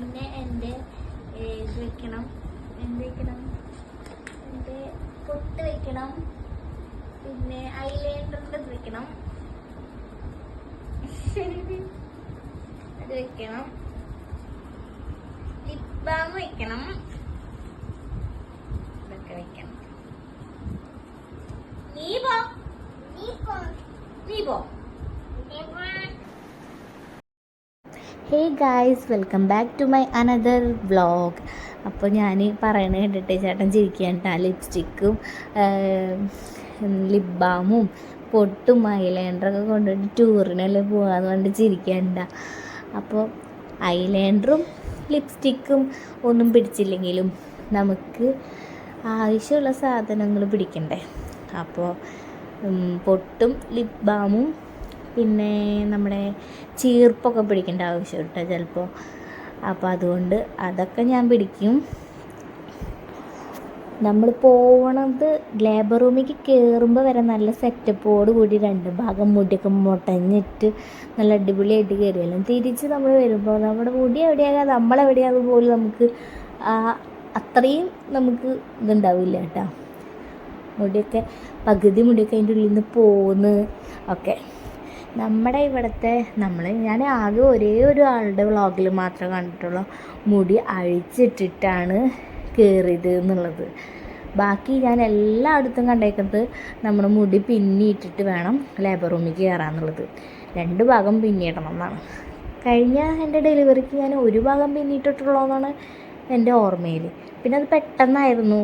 പിന്നെ എന്റെ ഏജ് വെക്കണം എന്ത് വെക്കണം? എന്റെ പൊട്ട് വെക്കണം. പിന്നെ ഐലൈനറിന്റെ ഇത് വെക്കണം. അത് വെക്കണം. ലിപ് ബാം വെക്കണം. ഇതൊക്കെ വെക്കണം. നീ പോ നീ പോ. നീ പോ. Hey guys welcome back to my another vlog അപ്പോൾ ഞാൻ പറയണ കേട്ടിട്ട് ചേട്ടൻ ചിരിക്കേണ്ട ലിപ്സ്റ്റിക്കും ലിപ് ബാമും പൊട്ടും ഐലൈനറൊക്കെ കൊണ്ടുപോയിട്ട് ടൂറിനെല്ലാം പോകാന്ന് പറഞ്ഞിട്ട് ചിരിക്കണ്ട അപ്പോൾ ഐലൈനറും ലിപ്സ്റ്റിക്കും ഒന്നും പിടിച്ചില്ലെങ്കിലും നമുക്ക് ആവശ്യമുള്ള സാധനങ്ങൾ പിടിക്കണ്ടേ? അപ്പോൾ പൊട്ടും ലിപ് ബാമും പിന്നെ നമ്മുടെ ചീർപ്പൊക്കെ പിടിക്കേണ്ട ആവശ്യം കേട്ടോ ചിലപ്പോൾ. അപ്പോൾ അതുകൊണ്ട് അതൊക്കെ ഞാൻ പിടിക്കും. നമ്മൾ പോകണത് ലേബർ റൂമിലേക്ക് കയറുമ്പോൾ വരെ നല്ല സെറ്റപ്പോട് കൂടി രണ്ട് ഭാഗം മുടിയൊക്കെ മുടഞ്ഞിട്ട് നല്ല അടിപൊളിയായിട്ട് കയറിയാലും തിരിച്ച് നമ്മൾ വരുമ്പോൾ നമ്മുടെ മുടി എവിടെയാകാം നമ്മളെവിടെയാകും പോലും നമുക്ക് അത്രയും നമുക്ക് ഇതുണ്ടാവില്ല കേട്ടോ. മുടിയൊക്കെ പകുതി മുടിയൊക്കെ അതിന്റെ ഉള്ളിൽ നിന്ന് പോന്ന് ഒക്കെ. നമ്മുടെ ഇവിടുത്തെ നമ്മൾ ഞാൻ ആകെ ഒരേ ഒരു ആളുടെ വ്ളോഗിൽ മാത്രം കണ്ടിട്ടുള്ളൂ. മുടി അഴിച്ചിട്ടിട്ടാണ് കയറിയത് എന്നുള്ളത്. ബാക്കി ഞാൻ എല്ലായിടത്തും കണ്ടേക്കുന്നത് നമ്മുടെ മുടി പിന്നിയിട്ടിട്ട് വേണം ലേബർ റൂമിൽ കയറാന്നുള്ളത് രണ്ട് ഭാഗം പിന്നിയിടണം എന്നാണ്. കഴിഞ്ഞ എന്റെ ഡെലിവറിക്ക് ഞാൻ ഒരു ഭാഗം പിന്നിയിട്ടിട്ടുള്ളതെന്നാണ് എന്റെ ഓർമ്മയിൽ പിന്നെ അത് പെട്ടെന്നായിരുന്നു.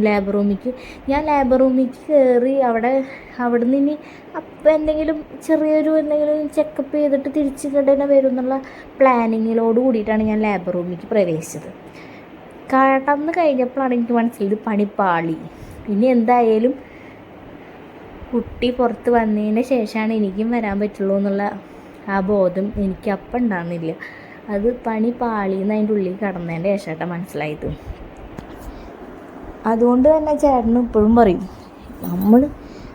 ലേബർ റൂമിലേക്ക് ഞാൻ ലേബർ റൂമിലേക്ക് കയറി അവിടെ അവിടെ നിന്ന് ഇനി അപ്പം എന്തെങ്കിലും ചെറിയൊരു എന്തെങ്കിലും ചെക്കപ്പ് ചെയ്തിട്ട് തിരിച്ച് കണ്ടന്നെ വരും എന്നുള്ള പ്ലാനിങ്ങിലോട് കൂടിയിട്ടാണ് ഞാൻ ലേബർ റൂമിലേക്ക് പ്രവേശിച്ചത്. കടന്ന് കഴിഞ്ഞപ്പോഴാണ് എനിക്ക് മനസ്സിലായത് പണി പാളി ഇനി എന്തായാലും കുട്ടി പുറത്ത് വന്നതിന് ശേഷമാണ് എനിക്കും വരാൻ പറ്റുള്ളൂ എന്നുള്ള ആ ബോധം എനിക്ക് അപ്പം ഉണ്ടാകുന്നില്ല അത് പണി പാളിന്ന് അതിന്റെ ഉള്ളിൽ കടന്നതിന്റെ ശേഷമായിട്ടാണ് മനസ്സിലായത്. അതുകൊണ്ട് തന്നെ ചേട്ടന് ഇപ്പോഴും പറയും നമ്മൾ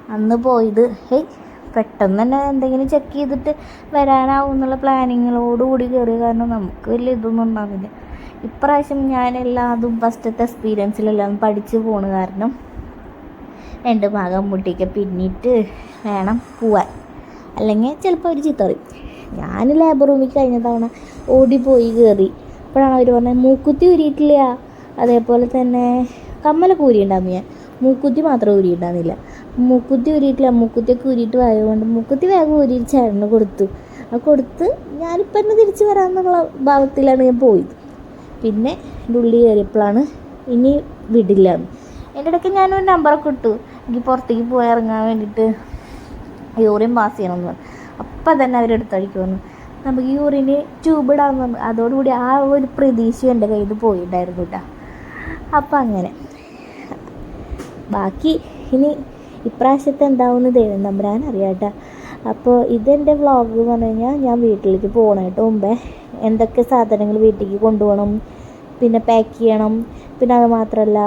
അന്ന് പോയത് ഹേയ് പെട്ടെന്ന് തന്നെ എന്തെങ്കിലും ചെക്ക് ചെയ്തിട്ട് വരാനാവും എന്നുള്ള പ്ലാനിങ്ങിലോട് കൂടി കയറിയ കാരണം നമുക്ക് വലിയ ഇതൊന്നും ഉണ്ടാവില്ല. ഇപ്രാവശ്യം ഞാനെല്ലാം അതും ഫസ്റ്റത്തെ എക്സ്പീരിയൻസിലെല്ലാം പഠിച്ചു പോണ കാരണം രണ്ട് ഭാഗം മുട്ടിക്ക് പിന്നിട്ട് വേണം പോവാൻ. അല്ലെങ്കിൽ ചിലപ്പോൾ ഒരു ചീത്ത പറയും. ഞാൻ ലേബർ റൂമിൽ കഴിഞ്ഞ തവണ ഓടിപ്പോയി കയറി അപ്പോഴാണ് അവർ പറഞ്ഞത് മൂക്കുത്തി ഉരിയിട്ടില്ല അതേപോലെ തന്നെ കമ്മലൊക്കെ ഊരിയിട്ടുണ്ടാകും ഞാൻ മൂക്കുത്തി മാത്രം ഊരിയിട്ടുണ്ടാകുന്നില്ല മൂക്കുത്തി ഊരിയിട്ടില്ല. മൂക്കുത്തിയൊക്കെ ഊരിയിട്ട് വായതുകൊണ്ട് മൂക്കുത്തി വേഗം ഊരിയിട്ട് ചേട്ടന് കൊടുത്തു. അത് കൊടുത്ത് ഞാനിപ്പം തന്നെ തിരിച്ച് വരാമെന്നുള്ള ഭാവത്തിലാണ് ഞാൻ പോയത്. പിന്നെ ഉള്ളി കയറിയപ്പോഴാണ് ഇനി വിടില്ല എന്റെ ഇടയ്ക്ക് ഞാനൊരു നമ്പറൊക്കെ ഇട്ടു. എനിക്ക് പുറത്തേക്ക് പോയി ഇറങ്ങാൻ വേണ്ടിയിട്ട് യൂറിൻ പാസ് ചെയ്യണമെന്ന് പറഞ്ഞു. അപ്പം തന്നെ അവരെടുത്തടിക്ക് വന്നു. നമുക്ക് യൂറിന് ട്യൂബ് ഇടാമെന്ന് പറഞ്ഞു. അതോടുകൂടി ആ ഒരു പ്രതീക്ഷ എന്റെ കയ്യിൽ പോയിട്ടുണ്ടായിരുന്നു കേട്ടോ. അപ്പം അങ്ങനെ. ബാക്കി ഇനി ഇപ്രാവശ്യത്തെ എന്താവുമെന്ന് ദൈവം തമ്പുരാൻ അറിയാട്ട. അപ്പോൾ ഇതെന്റെ വ്ളോഗ് എന്ന് പറഞ്ഞു കഴിഞ്ഞാൽ ഞാൻ വീട്ടിലേക്ക് പോകണമായിട്ട് മുമ്പേ. എന്തൊക്കെ സാധനങ്ങൾ വീട്ടിലേക്ക് കൊണ്ടുപോകണം പിന്നെ പാക്ക് ചെയ്യണം പിന്നെ അത് മാത്രമല്ല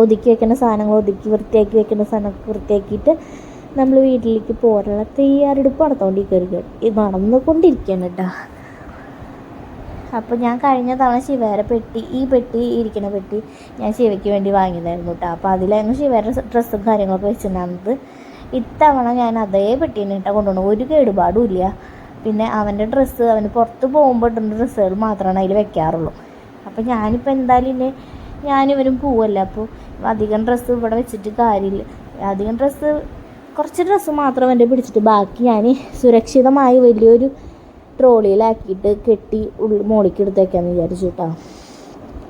ഒതുക്കി വെക്കുന്ന സാധനങ്ങൾ ഒതുക്കി വൃത്തിയാക്കി വെക്കുന്ന സാധനങ്ങൾ വൃത്തിയാക്കിയിട്ട് നമ്മൾ വീട്ടിലേക്ക് പോകാനുള്ള തയ്യാറെടുപ്പ് നടന്നുകൊണ്ടിരിക്കുക നടന്നുകൊണ്ടിരിക്കുകയാണ് കേട്ടോ. അപ്പോൾ ഞാൻ കഴിഞ്ഞ തവണ ശിവേരെ പെട്ടി ഈ പെട്ടി ഇരിക്കുന്ന പെട്ടി ഞാൻ ശിവയ്ക്ക് വേണ്ടി വാങ്ങിയതായിരുന്നു കേട്ടോ അപ്പോൾ അതിലായിരുന്നു ശിവേരുടെ ഡ്രസ്സും കാര്യങ്ങളൊക്കെ വെച്ചിട്ടുണ്ടായിരുന്നത്. ഇത്തവണ ഞാൻ അതേ പെട്ടീനെ ഇട്ടാൽ കൊണ്ടുപോകണം ഒരു കേടുപാടും ഇല്ല. പിന്നെ അവന്റെ ഡ്രസ്സ് അവന് പുറത്ത് പോകുമ്പോൾ ഇടുന്ന ഡ്രസ്സുകൾ മാത്രമാണ് അതിൽ വെക്കാറുള്ളൂ. അപ്പോൾ ഞാനിപ്പോൾ എന്തായാലും ഇനി ഞാനിവരും പോവല്ല. അപ്പോൾ അധികം ഡ്രസ്സ് ഇവിടെ വെച്ചിട്ട് കാര്യമില്ല. അധികം ഡ്രസ്സ് കുറച്ച് ഡ്രസ്സ് മാത്രം എന്റെ പിടിച്ചിട്ട് ബാക്കി ഞാൻ സുരക്ഷിതമായി വലിയൊരു ട്രോളിയിലാക്കിയിട്ട് കെട്ടി ഉള്ളിൽ മോളിക്ക് എടുത്തേക്കാന്ന് വിചാരിച്ചു കേട്ടോ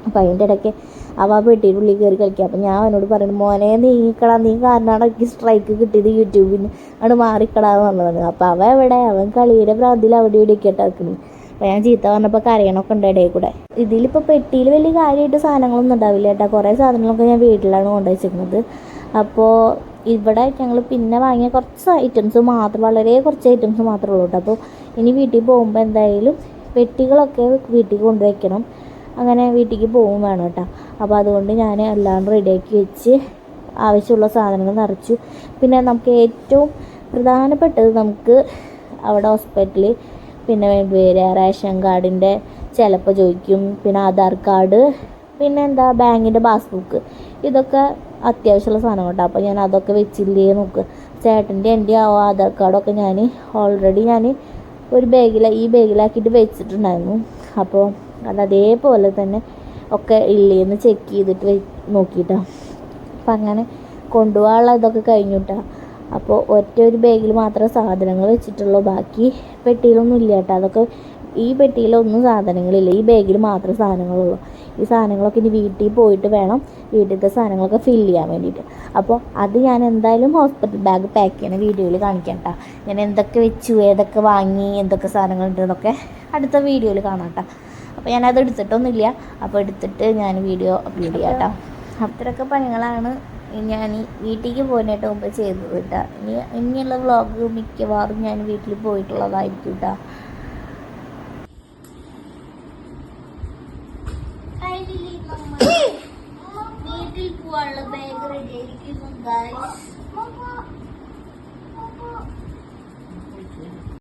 അപ്പം അതിന്റെ ഇടയ്ക്ക് അവ ആ ഉള്ളിൽ കയറി കളിക്കുക അപ്പം ഞാൻ അവനോട് പറയുന്നു മോനെ നീക്കടാ നീ കാരണമാണ് എനിക്ക് സ്ട്രൈക്ക് കിട്ടിയത് യൂട്യൂബിന് അവിടെ മാറിക്കടാന്ന് പറഞ്ഞത് അപ്പം അവൻ എവിടെ? അവൻ കളിയുടെ പ്രാന്തിൽ അവിടെ ഇവിടെ ഒക്കെ ഇട്ടാക്കുന്നു അപ്പം ഞാൻ ചീത്ത പറഞ്ഞപ്പോൾ കരയണമൊക്കെ ഉണ്ട് ഇടയിൽ കൂടെ. ഇതിലിപ്പോൾ പെട്ടിയിൽ വലിയ കാര്യമായിട്ട് സാധനങ്ങളൊന്നും ഉണ്ടാവില്ല കേട്ടോ. കുറേ സാധനങ്ങളൊക്കെ ഞാൻ വീട്ടിലാണ് കൊണ്ടുവച്ചിരിക്കുന്നത്. അപ്പോൾ ഇവിടെ ഞങ്ങൾ പിന്നെ വാങ്ങിയ കുറച്ച് ഐറ്റംസ് മാത്രം വളരെ കുറച്ച് ഐറ്റംസ് മാത്രമേ ഉള്ളൂ കേട്ടോ. അപ്പോൾ ഇനി വീട്ടിൽ പോകുമ്പോൾ എന്തായാലും പെട്ടികളൊക്കെ വീട്ടിൽ കൊണ്ടുവയ്ക്കണം. അങ്ങനെ വീട്ടിലേക്ക് പോകും വേണം കേട്ടോ. അപ്പോൾ അതുകൊണ്ട് ഞാൻ എല്ലാം റെഡിയാക്കി വെച്ച് ആവശ്യമുള്ള സാധനങ്ങൾ നിറച്ചു. പിന്നെ നമുക്ക് ഏറ്റവും പ്രധാനപ്പെട്ടത് നമുക്ക് അവിടെ ഹോസ്പിറ്റലിൽ പിന്നെ വേറെ റേഷൻ കാർഡിന്റെ ചിലപ്പോൾ ചോദിക്കും. പിന്നെ ആധാർ കാർഡ് പിന്നെ എന്താ ബാങ്കിന്റെ പാസ്ബുക്ക് ഇതൊക്കെ അത്യാവശ്യമുള്ള സാധനം കേട്ടോ അപ്പോൾ ഞാൻ അതൊക്കെ വെച്ചില്ലേ നോക്ക്. ചേട്ടന്റെ എന്റെ ആധാർ കാർഡൊക്കെ ഞാൻ ഓൾറെഡി ഞാൻ ഒരു ബാഗിൽ ഈ ബാഗിലാക്കിയിട്ട് വെച്ചിട്ടുണ്ടായിരുന്നു. അപ്പോൾ അത് അതേപോലെ തന്നെ ഒക്കെ ഇല്ലേന്ന് ചെക്ക് ചെയ്തിട്ട് നോക്കിയിട്ടാണ് അപ്പം അങ്ങനെ കൊണ്ടുപോകാനുള്ള ഇതൊക്കെ കഴിഞ്ഞിട്ടാ. അപ്പോൾ ഒറ്റ ഒരു ബാഗിൽ മാത്രമേ സാധനങ്ങൾ വെച്ചിട്ടുള്ളൂ. ബാക്കി പെട്ടിയിലൊന്നും ഇല്ല കേട്ടോ അതൊക്കെ ഈ പെട്ടിയിലൊന്നും സാധനങ്ങളില്ല. ഈ ബാഗിൽ മാത്രമേ സാധനങ്ങളുള്ളൂ. ഈ സാധനങ്ങളൊക്കെ ഇനി വീട്ടിൽ പോയിട്ട് വേണം വീട്ടിലത്തെ സാധനങ്ങളൊക്കെ ഫില്ല് ചെയ്യാൻ വേണ്ടിയിട്ട്. അപ്പോൾ അത് ഞാൻ എന്തായാലും ഹോസ്പിറ്റൽ ബാഗ് പാക്ക് ചെയ്യണ വീഡിയോയിൽ കാണിക്കാം കേട്ടോ ഞാൻ എന്തൊക്കെ വെച്ചു ഏതൊക്കെ വാങ്ങി എന്തൊക്കെ സാധനങ്ങളുണ്ട് എന്നൊക്കെ അടുത്ത വീഡിയോയിൽ കാണാം കേട്ടോ അപ്പോൾ ഞാനത് എടുത്തിട്ടൊന്നുമില്ല. അപ്പോൾ എടുത്തിട്ട് ഞാൻ വീഡിയോ അപ്ലോഡ് ചെയ്യാം കേട്ടോ അത്രയൊക്കെ പണികളാണ് ഞാൻ വീട്ടിലേക്ക് പോകാനായിട്ട് മുമ്പ് ചെയ്തത് കേട്ടോ ഇനി ഇനിയുള്ള വ്ളോഗ് മിക്കവാറും ഞാൻ വീട്ടിൽ പോയിട്ടുള്ളതായിരിക്കും കേട്ടോ വീട്ടിൽ പോകാനുള്ള ഭയങ്കര ഡേറ്റ് ഗായ്സ്